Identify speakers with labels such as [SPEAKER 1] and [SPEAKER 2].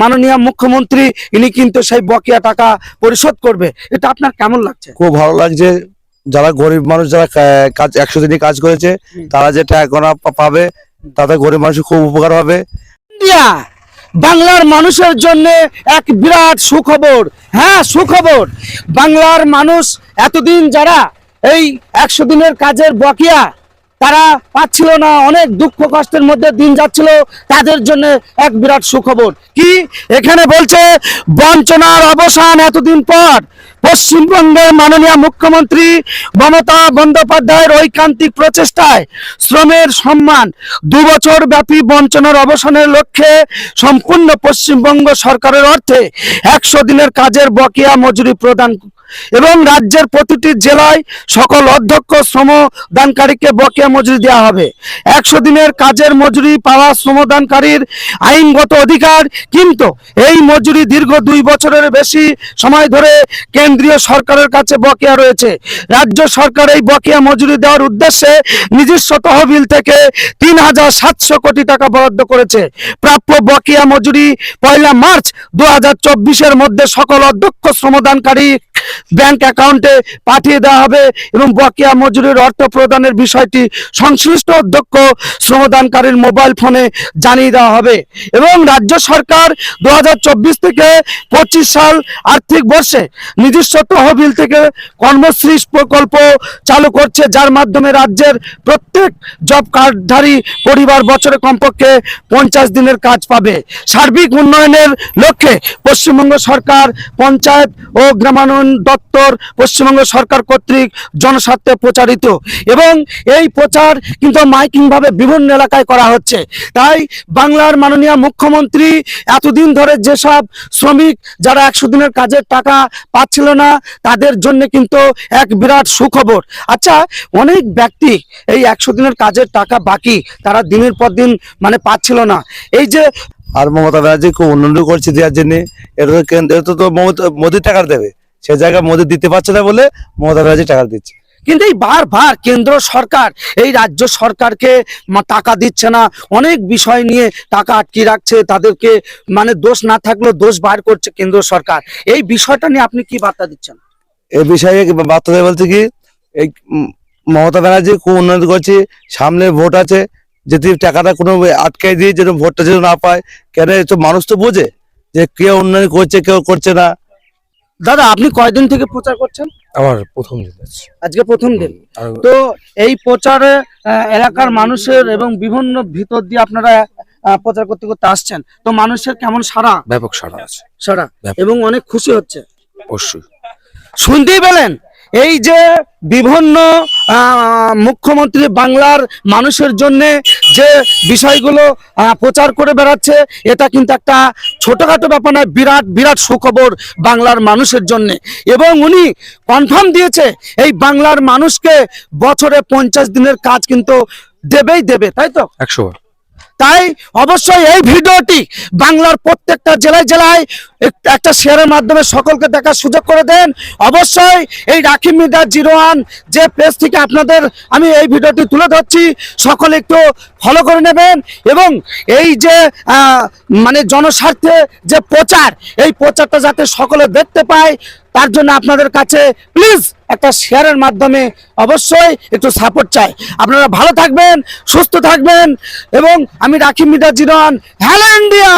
[SPEAKER 1] মাননীয় মুখ্যমন্ত্রী ইনি কিন্তু সেই বকেয়া টাকা পরিশোধ করবে। এটা আপনার কেমন লাগছে?
[SPEAKER 2] খুব ভালো লাগছে। যারা গরিব মানুষ যারা কাজ একশো দিনই কাজ করেছে তারা যে টাকা পাবে তাতে গরিব মানুষ খুব উপকার হবে।
[SPEAKER 1] ইন্ডিয়া বাংলার মানুষের জন্য এক বিরাট সুখবর। হ্যাঁ সুখবর। বাংলার মানুষ এতদিন যারা এই একশো দিনের কাজের বকেয়া তারা পাচ্ছিল না, অনেক দুঃখ কষ্টের মধ্যে দিন যাচ্ছিল, তাদের জন্য এক বিরাট সুখবর। কি? এখানে বলছে, বঞ্চনার অবসান এতদিন পর। পশ্চিমবঙ্গের মাননীয় মুখ্যমন্ত্রী মমতা বন্দ্যোপাধ্যায়ের ঐকান্তিক প্রচেষ্টায় শ্রমের সম্মান, দু বছর ব্যাপী বঞ্চনার অবসানের লক্ষ্যে সম্পূর্ণ পশ্চিমবঙ্গ সরকারের অর্থে একশো দিনের কাজের বকেয়া মজুরি প্রদান এবং রাজ্যের প্রতিটি জেলায় সকল অধ্যক্ষ শ্রমদানকারীকে বকেয়া মজুরি দেওয়া হবে। একশো দিনের কাজের মজুরি পাওয়া শ্রমদানকারীর আইনগত অধিকার, কিন্তু এই মজুরি দীর্ঘ দুই বছরের বেশি সময় ধরে কেন্দ্রীয় সরকারের কাছে বকেয়া রয়েছে। রাজ্য সরকার এই বকেয়া মজুরি দেওয়ার উদ্দেশ্যে নিজস্ব তহবিল থেকে তিন হাজার সাতশো কোটি টাকা বরাদ্দ করেছে। প্রাপ্য বকেয়া মজুরি পয়লা মার্চ দু হাজার চব্বিশের মধ্যে সকল অধ্যক্ষ শ্রমদানকারী ব্যাংক অ্যাকাউন্টে পাঠিয়ে দেওয়া হবে এবং বকেয়া মজুরির অর্থ প্রদানের বিষয়টি সংশ্লিষ্ট অধ্যক্ষ শ্রমদানকারীর মোবাইল ফোনে জানিয়ে দেওয়া হবে। এবং রাজ্য সরকার দু হাজার চব্বিশ থেকে পঁচিশ সাল আর্থিক বর্ষে নিজস্ব তহবিল থেকে কর্মশ্রী প্রকল্প চালু করছে, যার মাধ্যমে রাজ্যের প্রত্যেক জব কার্ডধারী পরিবার বছরে কমপক্ষে পঞ্চাশ দিনের কাজ পাবে। সার্বিক উন্নয়নের লক্ষ্যে পশ্চিমবঙ্গ সরকার পঞ্চায়েত ও গ্রামায়ণ দপ্তর পশ্চিমবঙ্গ সরকার কর্তৃক জনস্বার্থে প্রচারিত। এবং এই প্রচার কিন্তু মাইকিং ভাবে বিভিন্ন এলাকায় করা হচ্ছে। তাই বাংলার মাননীয় মুখ্যমন্ত্রী এতদিন ধরে যেসব শ্রমিক যারা একশো দিনের কাজের টাকা পাচ্ছিল না, তাদের জন্য কিন্তু এক বিরাট সুখবর। আচ্ছা অনেক ব্যক্তি এই একশো দিনের কাজের টাকা বাকি তারা দিনের পর দিন মানে পাচ্ছিল না। এই যে
[SPEAKER 2] আর মমতা ব্যানার্জি খুব উন্নয়ন করছে দেওয়ার জন্য। এটা তো কেন্দ্র এটা তো মোদির টাকা দেবে। সে জায়গায় মোদি দিতে পারছে না বলে মমতা ব্যানার্জি টাকা দিচ্ছে।
[SPEAKER 1] কিন্তু এই বারবার কেন্দ্র সরকার এই রাজ্য সরকারকে টাকা দিচ্ছে না অনেক বিষয় নিয়ে টাকা আটকে রাখছে তাদেরকে মানে দোষ না থাকলেও দোষ বার করছে কেন্দ্র সরকার। এই বিষয়টা নিয়ে আপনি কি বার্তা দিচ্ছেন?
[SPEAKER 2] এই বিষয়ে বার্তা দেয় বলতে কি এই মমতা ব্যানার্জি খুব উন্নয়ন করছে সামনে ভোট আছে যদি টাকাটা কোনো আটকে দিয়ে যেন ভোটটা যেন না পায় কেন মানুষ তো বোঝে যে কেউ উন্নয়ন করছে কেউ করছে না।
[SPEAKER 1] দাদা আপনি কয়দিন থেকে প্রচার করছেন?
[SPEAKER 3] আমার প্রথম দিন
[SPEAKER 1] আজকে প্রথম দিন। তো এই প্রচারে এলাকার মানুষের এবং বিভিন্ন ভিতর দিয়ে আপনারা প্রচার করতে করতে আসছেন। তো মানুষের কেমন সারা
[SPEAKER 3] ব্যাপক সারা আছে।
[SPEAKER 1] সারা। এবং অনেক খুশি হচ্ছে।
[SPEAKER 3] অবশ্যই।
[SPEAKER 1] শুনতেই পেলেন? এই যে বিভিন্ন মুখ্যমন্ত্রী বাংলার মানুষের জন্য যে বিষয়গুলো প্রচার করে বেড়াচ্ছে, এটা কিন্তু একটা ছোটখাটো ব্যাপার নয়, বিরাট বিরাট সুখবর বাংলার মানুষের জন্য। এবং উনি কনফার্ম দিয়েছে, এই বাংলার মানুষকে বছরে পঞ্চাশ দিনের কাজ কিন্তু দেবেই দেবে, তাই তো?
[SPEAKER 3] একশো
[SPEAKER 1] তাই অবশ্যই এই ভিডিওটি বাংলার প্রত্যেকটা জেলায় জেলায় এক- একটা শেয়ারের মাধ্যমে সকলকে দেখার সুযোগ করে দেন। অবশ্যই এই রাখি মিডিয়া জিরো ওয়ান যে পেজ থেকে আপনাদের আমি এই ভিডিওটি তুলে ধরছি, সকলে একটু ফলো করে নেবেন এবং এই যে মানে জনস্বার্থে যে প্রচার, এই প্রচারটা যাতে সকলে দেখতে পায় তার জন্য আপনাদের কাছে প্লিজ একটা শেয়ারের মাধ্যমে অবশ্যই একটু সাপোর্ট চাই। আপনারা ভালো থাকবেন, সুস্থ থাকবেন এবং আমি রাখি মিটার জিরন হ্যালো ইন্ডিয়া!